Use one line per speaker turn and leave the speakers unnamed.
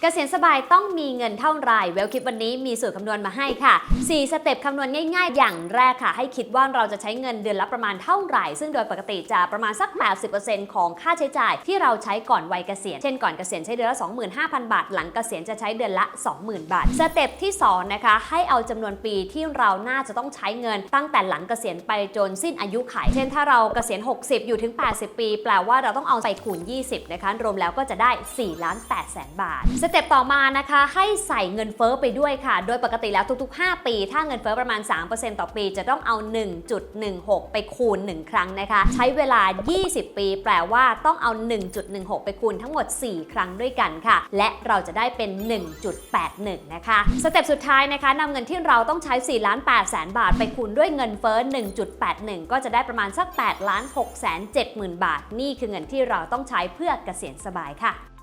เกษียณสบายต้องมีเงินเท่าไหร่เวลคิดวันนี้มีสูตรคำนวณมาให้ค่ะ 4 สเต็ปคำนวณง่ายๆ อย่างแรกค่ะ ให้คิดว่าเราจะใช้เงินเดือนละประมาณเท่าไหร่ ซึ่งโดยปกติจะประมาณสัก 80%ของค่าใช้จ่ายที่เราใช้ก่อนวัยเกษียณ เช่นก่อนเกษียณใช้เดือนละ 25,000 บาท หลังเกษียณจะใช้เดือนละ 20,000 บาท สเต็ปที่สองนะคะให้เอาจำนวนปีที่เราน่าจะต้องใช้เงิน ตั้งแต่หลังเกษียณไปจนสิ้นอายุไขเช่นถ้าเราเกษียณ 60 อยู่ถึง 80 ปี แปลว่าเราต้องเอาไปคูณ 20 นะคะ รวมแล้วก็จะได้ 4 ล้าน8แสนบาทเต็ปต่อมานะคะให้ใส่เงินเฟ้อไปด้วยค่ะ โดยปกติแล้วทุกๆ 5 ปี ถ้าเงินเฟ้อประมาณ 3%ต่อปี จะต้องเอา 1.16 ไปคูณ 1 ครั้งนะคะ ใช้เวลา 20 ปี แปลว่าต้องเอา 1.16 ไปคูณทั้งหมด 4 ครั้งด้วยกันค่ะ และเราจะได้เป็น 1.81 นะคะ สเต็ปสุดท้ายนะคะนำเงินที่เราต้องใช้4ล้าน8แสนบาท ไปคูณด้วยเงินเฟ้อ 1.81 ก็จะได้ประมาณสัก8ล้าน6แสน70,000 บาท นี่คือเงินที่เราต้องใช้เพื่อเกษียณสบายค่ะ